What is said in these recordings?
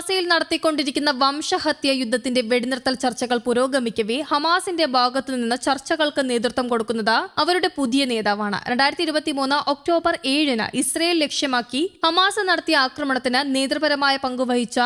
ഗാസയിൽ നടത്തിക്കൊണ്ടിരിക്കുന്ന വംശഹത്യ യുദ്ധത്തിന്റെ വെടിനിർത്തൽ ചർച്ചകൾ പുരോഗമിക്കവേ ഹമാസിന്റെ ഭാഗത്തു നിന്ന് ചർച്ചകൾക്ക് നേതൃത്വം കൊടുക്കുന്നത് അവരുടെ പുതിയ നേതാവാണ്. രണ്ടായിരത്തി ഇരുപത്തി മൂന്ന് ഒക്ടോബർ ഏഴിന് ഇസ്രയേൽ ലക്ഷ്യമാക്കി ഹമാസ് നടത്തിയ ആക്രമണത്തിന് നേതൃപരമായ പങ്കുവഹിച്ച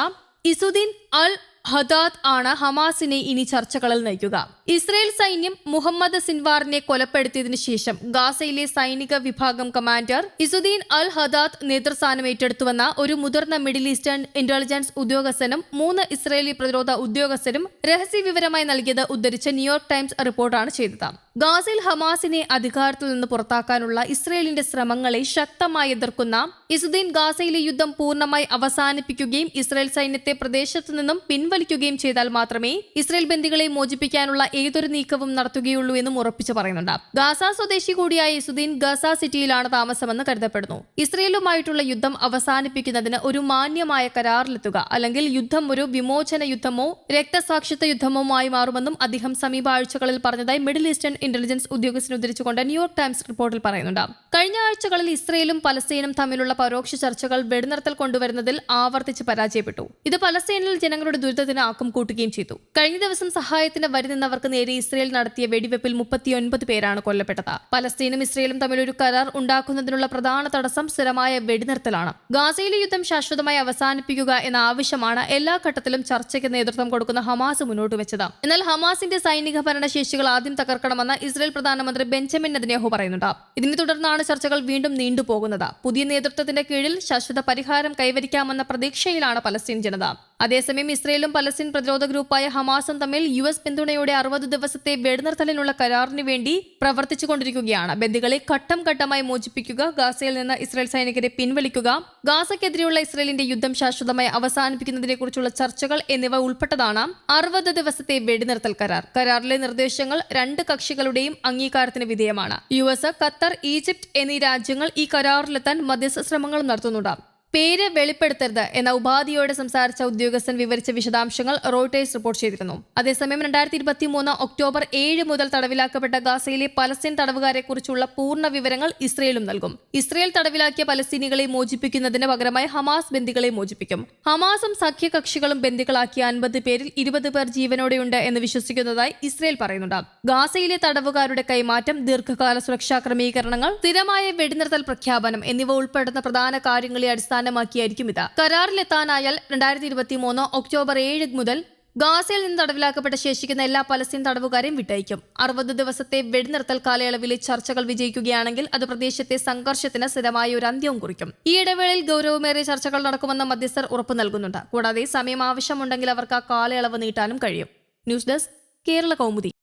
ഇസുദ്ദീൻ അൽ ഹദാദ് ആണ് ഹമാസിനെ ഇനി ചർച്ചകളിൽ നയിക്കുക. ഇസ്രയേൽ സൈന്യം മുഹമ്മദ് സിൻവാറിനെ കൊലപ്പെടുത്തിയതിനു ശേഷം ഗാസയിലെ സൈനിക വിഭാഗം കമാൻഡർ ഇസുദ്ദീൻ അൽ ഹദാദ് നേതൃസ്ഥാനം ഏറ്റെടുത്തുവെന്ന ഒരു മുതിർന്ന മിഡിൽ ഈസ്റ്റേൺ ഇന്റലിജൻസ് ഉദ്യോഗസ്ഥനും മൂന്ന് ഇസ്രയേലി പ്രതിരോധ ഉദ്യോഗസ്ഥരും രഹസ്യ വിവരമായി നൽകിയത് ഉദ്ധരിച്ച് ന്യൂയോർക്ക് ടൈംസ് റിപ്പോർട്ടാണ് ചെയ്തത്. ഗാസയിൽ ഹമാസിനെ അധികാരത്തിൽ നിന്ന് പുറത്താക്കാനുള്ള ഇസ്രയേലിന്റെ ശ്രമങ്ങളെ ശക്തമായി എതിർക്കുന്ന ഇസുദ്ദീൻ ഗാസയിലെ യുദ്ധം പൂർണമായി അവസാനിപ്പിക്കുകയും ഇസ്രയേൽ സൈന്യത്തെ പ്രദേശത്തു നിന്നും പിൻവലിക്കുകയും ചെയ്താൽ മാത്രമേ ഇസ്രയേൽ ബന്ദികളെ മോചിപ്പിക്കാനുള്ള ഏതൊരു നീക്കവും നടത്തുകയുള്ളൂ എന്നും ഉറപ്പിച്ചു പറയുന്നുണ്ട്. ഗാസ സ്വദേശി കൂടിയായ ഇസുദ്ദീൻ ഗസ സിറ്റിയിലാണ് താമസമെന്ന് കരുതപ്പെടുന്നു. ഇസ്രയേലുമായിട്ടുള്ള യുദ്ധം അവസാനിപ്പിക്കുന്നതിന് ഒരു മാന്യമായ കരാറിലെത്തുക അല്ലെങ്കിൽ യുദ്ധം ഒരു വിമോചന യുദ്ധമോ രക്തസാക്ഷിത്വ യുദ്ധമോ ആയി മാറുമെന്നും അദ്ദേഹം സമീപ ആഴ്ചകളിൽ പറഞ്ഞതായി മിഡിൽ ഈസ്റ്റേൺ ഇന്റലിജൻസ് ഉദ്യോഗസ്ഥനെ ഉദ്ധരിച്ചുകൊണ്ട് ന്യൂയോർക്ക് ടൈംസ് റിപ്പോർട്ടിൽ പറയുന്നുണ്ട്. കഴിഞ്ഞ ആഴ്ചകളിൽ ഇസ്രയേലും പലസ്തീനും തമ്മിലുള്ള പരോക്ഷ ചർച്ചകൾ വെടിനിർത്തൽ കൊണ്ടുവരുന്നതിൽ ആവർത്തിച്ച് പരാജയപ്പെട്ടു. ഇത് പലസ്തീനിൽ ജനങ്ങളുടെ ദുരിതത്തിന് ആക്കം കൂട്ടുകയും ചെയ്തു. കഴിഞ്ഞ ദിവസം സഹായത്തിന് വരി നിന്നവർക്ക് നേരെ ഇസ്രയേൽ നടത്തിയ വെടിവെപ്പിൽ മുപ്പത്തിയൊൻപത് പേരാണ് കൊല്ലപ്പെട്ടത്. പലസ്തീനും ഇസ്രയേലും തമ്മിൽ ഒരു കരാർ ഉണ്ടാക്കുന്നതിനുള്ള പ്രധാന തടസ്സം സ്ഥിരമായ വെടിനിർത്തലാണ്. ഗാസയിലെ യുദ്ധം ശാശ്വതമായി അവസാനിപ്പിക്കുക എന്ന ആവശ്യമാണ് എല്ലാ ഘട്ടത്തിലും ചർച്ചയ്ക്ക് നേതൃത്വം കൊടുക്കുന്ന ഹമാസ് മുന്നോട്ട് വെച്ചത്. എന്നാൽ ഹമാസിന്റെ സൈനിക ഭരണശേഷികൾ ആദ്യം തകർക്കണമെന്ന് ഇസ്രയേൽ പ്രധാനമന്ത്രി ബെഞ്ചമിൻ നെതന്യാഹു പറയുന്നുണ്ട്. ഇതിനെ തുടർന്നാണ് ചർച്ചകൾ വീണ്ടും നീണ്ടുപോകുന്നത്. പുതിയ നേതൃത്വത്തിന്റെ കീഴിൽ ശാശ്വത പരിഹാരം കൈവരിക്കാമെന്ന പ്രതീക്ഷയിലാണ് പലസ്തീൻ ജനത. അതേസമയം ഇസ്രയേലും പലസ്തീൻ പ്രതിരോധ ഗ്രൂപ്പായ ഹമാസും തമ്മിൽ യു എസ് പിന്തുണയോടെ അറുപത് ദിവസത്തെ വെടിനിർത്തലിനുള്ള കരാറിന് വേണ്ടി പ്രവർത്തിച്ചുകൊണ്ടിരിക്കുകയാണ്. ബന്ദികളെ ഘട്ടം ഘട്ടമായി മോചിപ്പിക്കുക ഗാസയിൽ നിന്ന് ഇസ്രയേൽ സൈനികരെ പിൻവലിക്കുക ഗാസയ്ക്കെതിരെയുള്ള ഇസ്രയേലിന്റെ യുദ്ധം ശാശ്വതമായി അവസാനിപ്പിക്കുന്നതിനെക്കുറിച്ചുള്ള ചർച്ചകൾ എന്നിവ ഉൾപ്പെട്ടതാണ് അറുപത് ദിവസത്തെ വെടിനിർത്തൽ കരാർ. കരാറിലെ നിർദ്ദേശങ്ങൾ രണ്ട് കക്ഷികളുടെയും അംഗീകാരത്തിന് വിധേയമാണ്. യു എസ് ഖത്തർ ഈജിപ്ത് എന്നീ രാജ്യങ്ങൾ ഈ കരാറിലെത്താൻ മധ്യസ്ഥ ശ്രമങ്ങളും നടത്തുന്നുണ്ട്. പേര് വെളിപ്പെടുത്തരുത് എന്ന ഉപാധിയോടെ സംസാരിച്ച ഉദ്യോഗസ്ഥൻ വിവരിച്ച വിശദാംശങ്ങൾ റോയിട്ടേഴ്സ് റിപ്പോർട്ട് ചെയ്തിരുന്നു. അതേസമയം രണ്ടായിരത്തി ഇരുപത്തി മൂന്ന് ഒക്ടോബർ ഏഴ് മുതൽ തടവിലാക്കപ്പെട്ട ഗാസയിലെ പലസ്തീൻ തടവുകാരെ കുറിച്ചുള്ള പൂർണ വിവരങ്ങൾ ഇസ്രയേലും നൽകും. ഇസ്രയേൽ തടവിലാക്കിയ പലസ്തീനികളെ മോചിപ്പിക്കുന്നതിന് പകരമായി ഹമാസ് ബന്ദികളെ മോചിപ്പിക്കും. ഹമാസും സഖ്യകക്ഷികളും ബന്ദികളാക്കിയ അൻപത് പേരിൽ ഇരുപത് പേർ ജീവനോടെയുണ്ട് എന്ന് വിശ്വസിക്കുന്നതായി ഇസ്രയേൽ പറയുന്നുണ്ട്. ഗാസയിലെ തടവുകാരുടെ കൈമാറ്റം ദീർഘകാല സുരക്ഷാ ക്രമീകരണങ്ങൾ സ്ഥിരമായ വെടിനിർത്തൽ പ്രഖ്യാപനം എന്നിവ ഉൾപ്പെടുന്ന പ്രധാന കാര്യങ്ങളെ അടിസ്ഥാനമാക്കിയായിരിക്കും ഇത്. കരാറിലെത്താനായാൽ രണ്ടായിരത്തി ഇരുപത്തി മൂന്ന് ഒക്ടോബർ ഏഴ് മുതൽ ഗാസയിൽ നിന്ന് തടവിലാക്കപ്പെട്ട ശേഷിക്കുന്ന എല്ലാ പലസ്തീൻ തടവുകാരെയും വിട്ടയക്കും. അറുപത് ദിവസത്തെ വെടിനിർത്തൽ കാലയളവിലെ ചർച്ചകൾ വിജയിക്കുകയാണെങ്കിൽ അത് പ്രദേശത്തെ സംഘർഷത്തിന് സ്ഥിരമായ ഒരു അന്ത്യവും കുറിക്കും. ഈ ഇടവേളയിൽ ഗൗരവമേറിയ ചർച്ചകൾ നടക്കുമെന്ന് മധ്യസ്ഥർ ഉറപ്പു നൽകുന്നുണ്ട്. കൂടാതെ സമയം ആവശ്യമുണ്ടെങ്കിൽ അവർക്ക് ആ കാലയളവ് നീട്ടാനും കഴിയും. News desk Kerala Kaumudi.